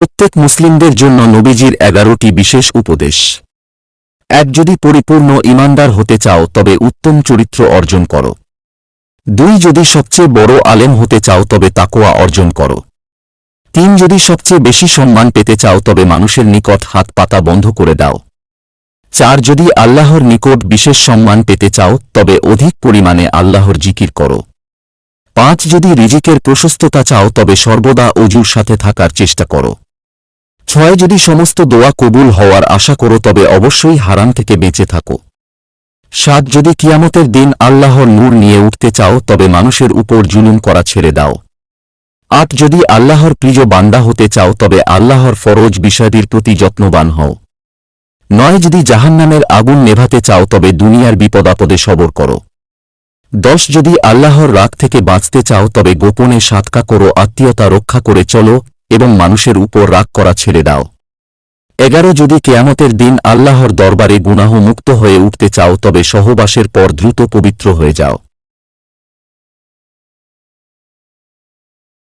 প্রত্যেক মুসলিমদের জন্য নবীজির এগারোটি বিশেষ উপদেশ। এক, যদি পরিপূর্ণ ইমানদার হতে চাও, তবে উত্তম চরিত্র অর্জন করো। দুই, যদি সবচেয়ে বড় আলেম হতে চাও, তবে তাকোয়া অর্জন করো। তিন, যদি সবচেয়ে বেশি সম্মান পেতে চাও, তবে মানুষের নিকট হাত পাতা বন্ধ করে দাও। চার, যদি আল্লাহর নিকট বিশেষ সম্মান পেতে চাও, তবে অধিক পরিমাণে আল্লাহর জিকির করো। পাঁচ, যদি রিজিকের প্রশস্ততা চাও, তবে সর্বদা অজুর সাথে থাকার চেষ্টা করো। ছয় যদি সমস্ত দোয়া কবুল হওয়ার আশা করো, তবে অবশ্যই হারাম থেকে বেঁচে থাকো। সাত যদি কিয়ামতের দিন আল্লাহর নূর নিয়ে উঠতে চাও, তবে মানুষের উপর জুলুম করা ছেড়ে দাও। আট যদি আল্লাহর প্রিয় বান্দা হতে চাও, তবে আল্লাহর ফরজ বিষয়টির প্রতি যত্নবান হও। নয় যদি জাহান্নামের আগুন নেভাতে চাও, তবে দুনিয়ার বিপদাপদে সবর করো। দশ যদি আল্লাহর রাগ থেকে বাঁচতে চাও, তবে গোপনে সাতকা করো, আত্মীয়তা রক্ষা করে চলো এবং মানুষের উপর রাগ করা ছেড়ে দাও। এগারো, যদি কেয়ামতের দিন আল্লাহর দরবারে গুনাহ মুক্ত হয়ে উঠতে চাও, তবে সহবাসের পর দ্রুত পবিত্র হয়ে যাও।